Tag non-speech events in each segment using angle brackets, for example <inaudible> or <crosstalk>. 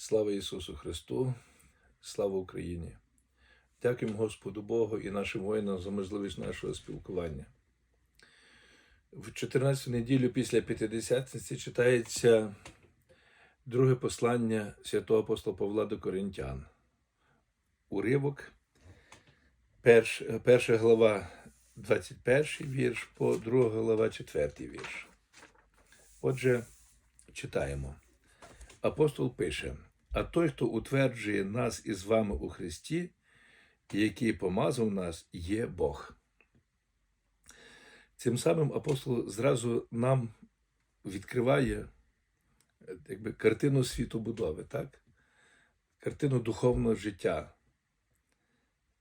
Слава Ісусу Христу, слава Україні! Дякуємо Господу Богу і нашим воїнам за можливість нашого спілкування. В 14 неділю після П'ятидесятниці читається друге послання святого апостола Павла до Коринтян. Уривок, перш, перша глава, 21 вірш, по друга глава, 4 вірш. Отже, читаємо. Апостол пише: А той, хто утверджує нас із вами у Христі, який помазав нас, є Бог. Цим самим апостол зразу нам відкриває е, якби, картину світобудови, так? картину духовного життя.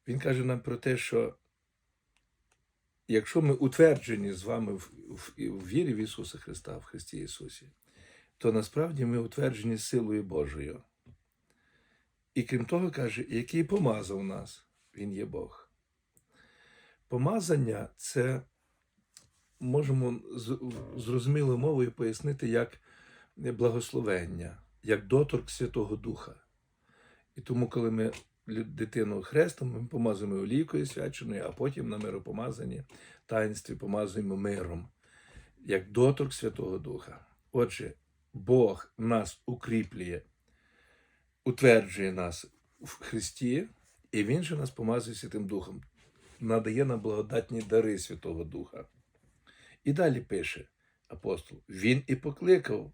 Він каже нам про те, що якщо ми утверджені з вами в, в, в вірі в Ісуса Христа, в Христі Ісусі, то насправді ми утверджені силою Божою. І крім того, каже, який помазав нас, Він є Бог. Помазання це можемо зрозумілою мовою пояснити як благословення, як доторк Святого Духа. І тому, коли ми дитину хрестом, ми помазуємо олійкою свяченою, а потім на миропомазанні таїнстві помазуємо миром, як доторк Святого Духа. Отже, Бог нас укріплює, утверджує нас в Христі, і Він же нас помазує Святим Духом, надає нам благодатні дари Святого Духа. І далі пише апостол: Він і покликав,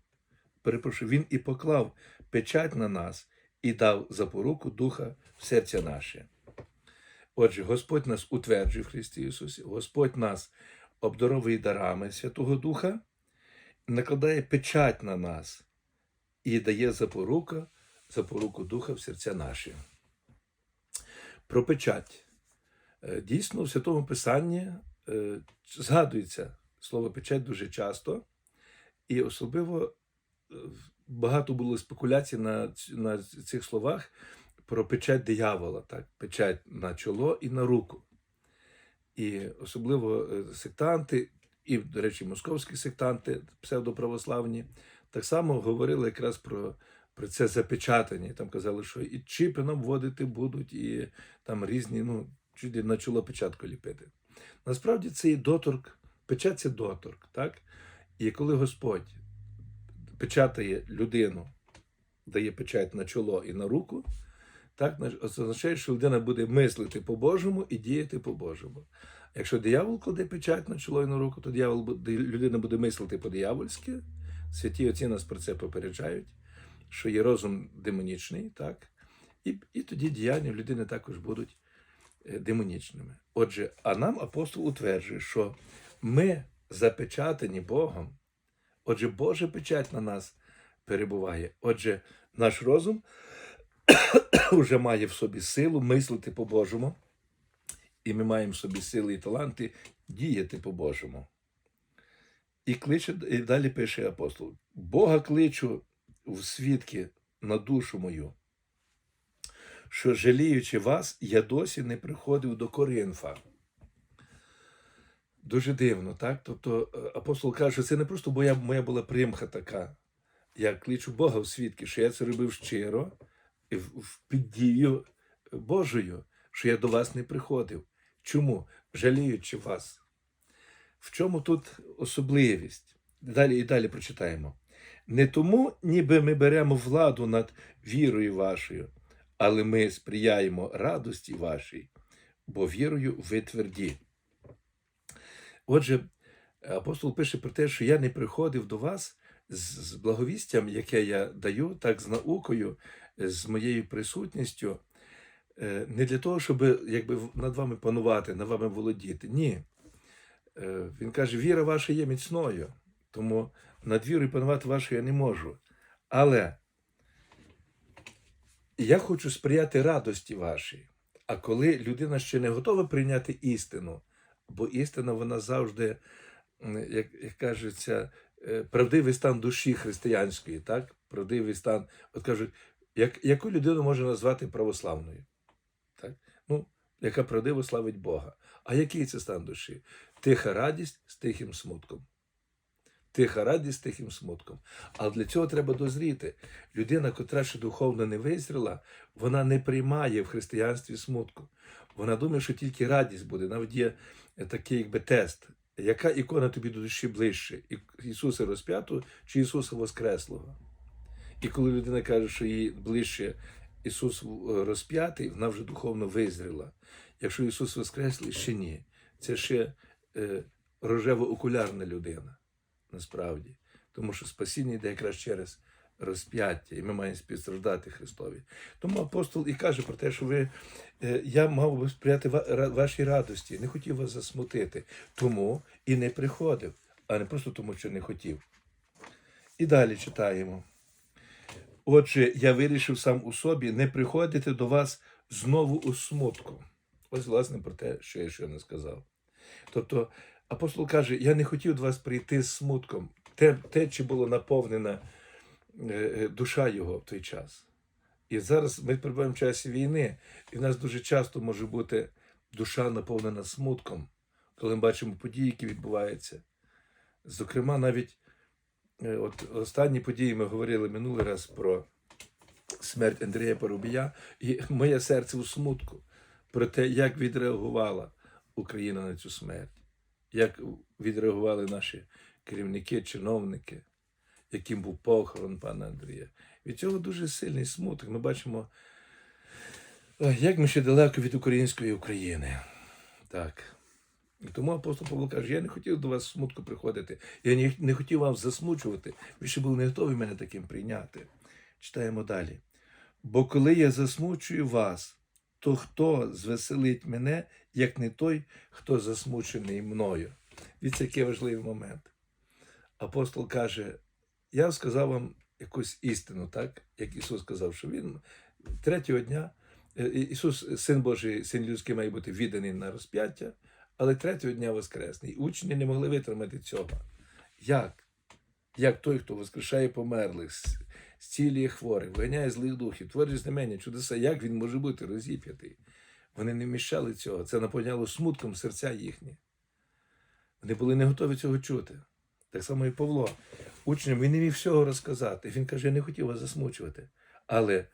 перепрошую, Він і поклав печать на нас і дав запоруку Духа в серця наше. Отже, Господь нас утверджує в Христі Ісусі, Господь нас обдаровує дарами Святого Духа, накладає печать на нас і дає запорука, запоруку Духа в серця наші. Про печать. Е, Дійсно, в Святому Писанні е, згадується слово печать дуже часто, і особливо е, багато було спекуляцій на, на цих словах про печать диявола, так? печать на чоло і на руку. І особливо сектанти, і, до речі, московські сектанти, псевдоправославні, так само говорили якраз про, про це запечатання. І Там казали, що і чіпи нам вводити будуть, і там різні, ну, чуть на чоло печатку ліпити. Насправді це і доторк, печать це доторк, так? І коли Господь печатає людину, дає печать на чоло і на руку, так означає, що людина буде мислити по-божому і діяти по-божому. Якщо диявол кладе печать на чоло і на руку, то диявол людина буде мислити по-диявольськи. Святі отці нас про це попереджають, що є розум демонічний, так? І, і тоді діяння людини також будуть е, демонічними. Отже, а нам апостол утверджує, що ми запечатані Богом. Отже, Божа печать на нас перебуває. Отже, наш розум <coughs> вже має в собі силу мислити по-божому, і ми маємо в собі сили і таланти діяти по-божому. І кличе, і далі пише апостол: Бога кличу в свідки на душу мою, що жаліючи вас, я досі не приходив до Коринфа. Дуже дивно, так? Тобто е, апостол каже, що це не просто моя, моя була примха така. Я кличу Бога в свідки, що я це робив щиро, і під дією Божою, що я до вас не приходив. Чому? Жаліючи вас. В чому тут особливість? Далі і далі прочитаємо. Не тому, ніби ми беремо владу над вірою вашою, але ми сприяємо радості вашій, бо вірою ви тверді. Отже, апостол пише про те, що я не приходив до вас з благовістям, яке я даю, так з наукою, з моєю присутністю, е, не для того, щоб якби, над вами панувати, над вами володіти. Ні. Е, Він каже, віра ваша є міцною, тому над вірою панувати вашою я не можу. Але я хочу сприяти радості вашій. А коли людина ще не готова прийняти істину, бо істина вона завжди, як, як кажеться, е, правдивий стан душі християнської, так? Правдивий стан, от кажуть, як, яку людину можна назвати православною? Так? Ну, яка правдиво славить Бога. А який це стан душі? Тиха радість з тихим смутком. Тиха радість тихим смутком. Але для цього треба дозріти. Людина, котра ще духовно не визріла, вона не приймає в християнстві смутку. Вона думає, що тільки радість буде. Навіть є такий якби тест. Яка ікона тобі до душі ближче? Ісуса розп'ятого чи Ісуса Воскреслого? І коли людина каже, що їй ближче Ісус е, розп'ятий, вона вже духовно визріла. Якщо Ісус Воскреслий, ще ні. Це ще е, рожево-окулярна людина, насправді. Тому що спасіння йде якраз через розп'яття, і ми маємо співстраждати Христові. Тому апостол і каже про те, що ви, е, я мав би сприяти вашій радості, не хотів вас засмутити, тому і не приходив, а не просто тому, що не хотів. І далі читаємо. Отже, я вирішив сам у собі не приходити до вас знову у смутку. Ось, власне, про те, що я ще не сказав. Тобто, апостол каже: я не хотів до вас прийти з смутком. Те, те чи була наповнена е, е, душа його в той час. І зараз ми перебуваємо в часі війни, і в нас дуже часто може бути душа наповнена смутком, коли ми бачимо події, які відбуваються. Зокрема, навіть Е, От останні події ми говорили минулий раз про смерть Андрія Парубія, і моє серце у смутку про те, як відреагувала Україна на цю смерть, як відреагували наші керівники, чиновники, яким був похорон пана Андрія. Від цього дуже сильний смуток. Ми бачимо, як ми ще далеко від української України. Так. І тому апостол Павло каже, я не хотів до вас смутку приходити, я не, хотів вас засмучувати. Ви ще були не готові мене таким прийняти. Читаємо далі. Бо коли я засмучую вас, то хто звеселить мене, як не той, хто засмучений мною? Від який важливий момент. Апостол каже: я сказав вам якусь істину, так? Як Ісус сказав, що Він третього дня, е, Ісус, Син Божий, Син людський, має бути відданий на розп'яття, але третього дня воскресний. Учні не могли витримати цього. Як? Як той, хто воскрешає померлих, зцілює хворих, виганяє злих духів, творить знамення, чудеса, як він може бути розіп'ятий? Вони не вміщали цього. Це наповняло смутком серця їхні. Вони були не готові цього чути. Так само і Павло. Учням він не міг всього розказати. Він каже, я не хотів вас засмучувати. Але,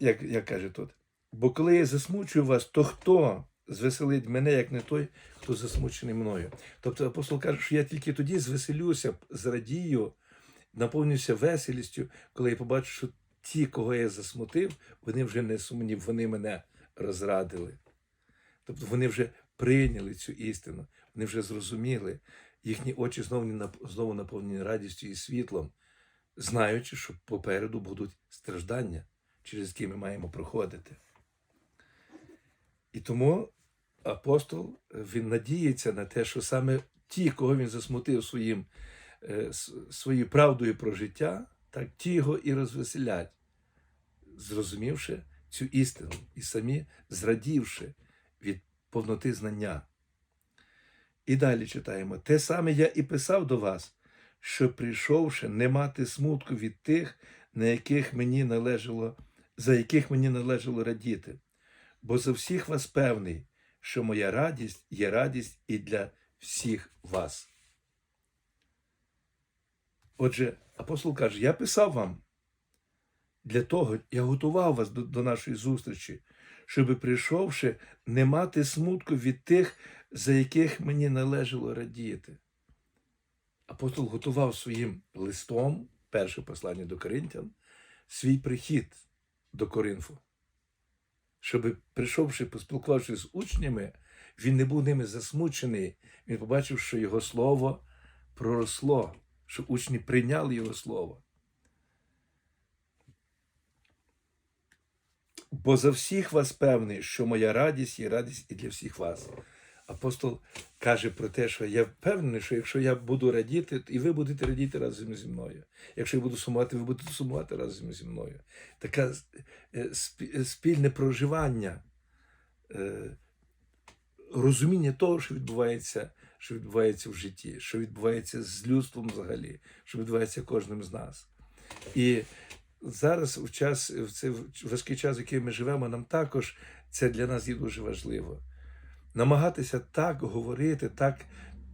як, як каже тут, бо коли я засмучую вас, то хто звеселить мене, як не той, хто засмучений мною? Тобто апостол каже, що я тільки тоді звеселюся, зрадію, наповнюся веселістю, коли я побачу, що ті, кого я засмутив, вони вже не сумні, вони мене розрадили. Тобто вони вже прийняли цю істину, вони вже зрозуміли, їхні очі знову, знову наповнені радістю і світлом, знаючи, що попереду будуть страждання, через які ми маємо проходити. І тому апостол він надіється на те, що саме ті, кого він засмутив своїм, е, своєю правдою про життя, так ті його і розвеселять, зрозумівши цю істину і самі зрадівши від повноти знання. І далі читаємо: те саме я і писав до вас, що прийшовши не мати смутку від тих, на яких мені належало, за яких мені належало радіти. Бо за всіх вас певний, що моя радість є радість і для всіх вас. Отже, апостол каже: я писав вам для того, я готував вас до, до нашої зустрічі, щоби прийшовши, не мати смутку від тих, за яких мені належало радіти. Апостол готував своїм листом, перше послання до Коринтян, свій прихід до Коринфу. Щоб, прийшовши, поспілкувавшись з учнями, він не був ними засмучений. Він побачив, що його слово проросло, що учні прийняли його слово. Бо за всіх вас певний, що моя радість є радість і для всіх вас. Апостол каже про те, що я впевнений, що якщо я буду радіти, і ви будете радіти разом зі мною. Якщо я буду сумувати, ви будете сумувати разом зі мною. Таке спільне проживання, е, розуміння того, що відбувається, що відбувається в житті, що відбувається з людством взагалі, що відбувається кожним з нас. І зараз, в час, в цей важкий час, в який ми живемо, нам також це для нас є дуже важливо. Намагатися так говорити, так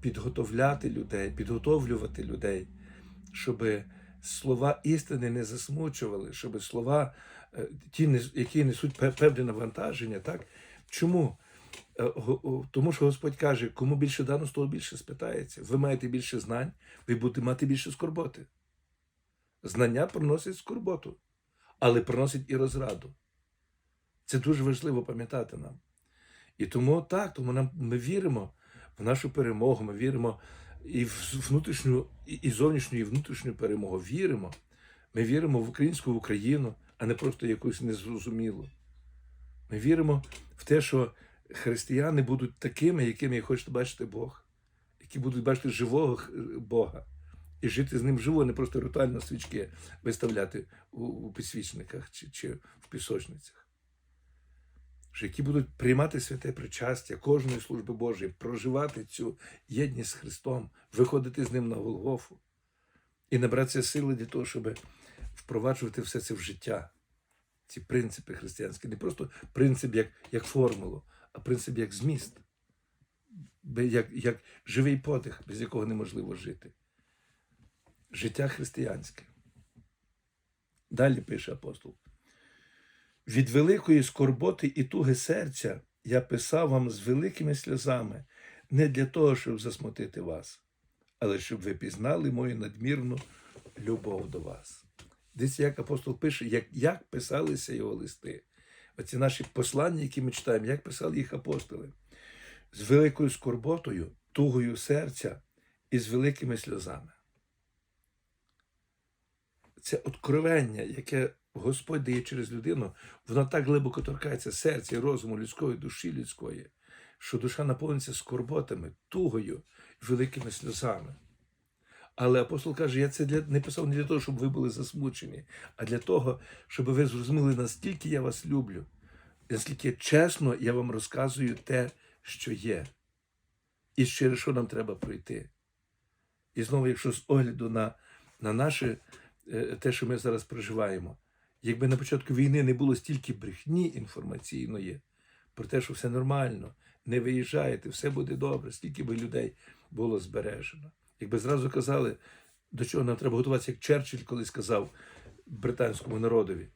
підготовляти людей, підготовлювати людей, щоб слова істини не засмучували, щоб слова, е, ті, які несуть певне навантаження, так? Чому? Е, Тому що Господь каже, кому більше дано, з того більше спитається. Ви маєте більше знань, ви будете мати більше скорботи. Знання приносить скорботу, але приносить і розраду. Це дуже важливо пам'ятати нам. І тому так, тому нам ми віримо в нашу перемогу, ми віримо і в внутрішню, і зовнішню, і внутрішню перемогу. Віримо. Ми віримо в українську в Україну, а не просто якусь незрозумілу. Ми віримо в те, що християни будуть такими, якими хоче бачити Бог, які будуть бачити живого Бога і жити з ним живо, не просто ритуально свічки виставляти у, у підсвічниках чи, чи в пісочницях. Що які будуть приймати святе причастя кожної служби Божої, проживати цю єдність з Христом, виходити з ним на Голгофу і набратися сили для того, щоб впроваджувати все це в життя. Ці принципи християнські, не просто принцип як, як формулу, а принцип як зміст, як, як живий подих, без якого неможливо жити. Життя християнське. Далі пише апостол. Від великої скорботи і туги серця я писав вам з великими сльозами, не для того, щоб засмутити вас, але щоб ви пізнали мою надмірну любов до вас. Дивіться, як апостол пише, як, як писалися його листи. Оці наші послання, які ми читаємо, як писали їх апостоли. З великою скорботою, тугою серця і з великими сльозами. Це откровення, яке Господь дає через людину, воно так глибоко торкається серця розуму людської душі людської, що душа наповниться скорботами, тугою великими сльозами. Але апостол каже, я це для, не писав не для того, щоб ви були засмучені, а для того, щоб ви зрозуміли, наскільки я вас люблю, наскільки чесно я вам розказую те, що є, і через що нам треба пройти. І знову, якщо з огляду на, на наше е, те, що ми зараз проживаємо, якби на початку війни не було стільки брехні інформаційної про те, що все нормально, не виїжджаєте, все буде добре, скільки би людей було збережено. Якби зразу казали, до чого нам треба готуватися, як Черчилль колись сказав британському народові,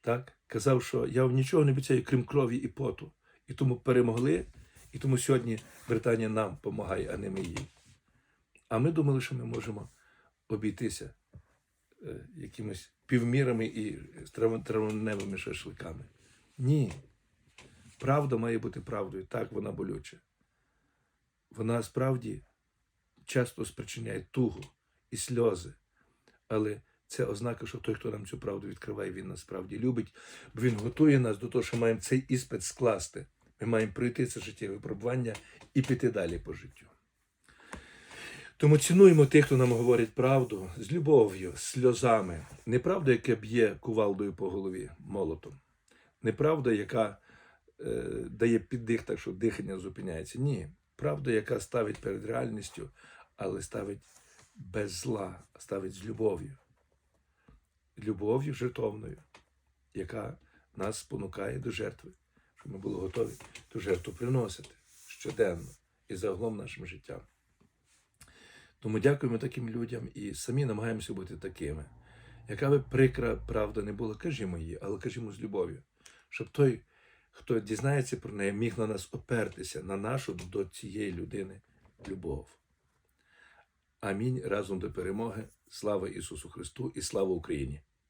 так? казав, що я вам нічого не обіцяю, крім крові і поту. І тому перемогли, і тому сьогодні Британія нам допомагає, а не ми їй. А ми думали, що ми можемо обійтися е, якимись півмірами і трав- травневими шашликами. Ні. Правда має бути правдою. Так, вона болюча. Вона справді часто спричиняє тугу і сльози. Але це ознака, що той, хто нам цю правду відкриває, він насправді любить, бо він готує нас до того, що маємо цей іспит скласти. Ми маємо пройти це життєве випробування і піти далі по життю. Тому цінуємо тих, хто нам говорить правду з любов'ю, сльозами. Неправда, яка б'є кувалдою по голові молотом. Неправда, яка е, дає піддих, так що дихання зупиняється. Ні. Правда, яка ставить перед реальністю, але ставить без зла, ставить з любов'ю. Любов'ю жертовною, яка нас спонукає до жертви, щоб ми були готові ту жертву приносити щоденно і загалом нашим життям. Тому дякуємо таким людям і самі намагаємося бути такими. Яка би прикра правда не була, кажімо її, але кажімо з любов'ю, щоб той, хто дізнається про неї, міг на нас опертися, на нашу до цієї людини любов. Амінь. Разом до перемоги. Слава Ісусу Христу і слава Україні!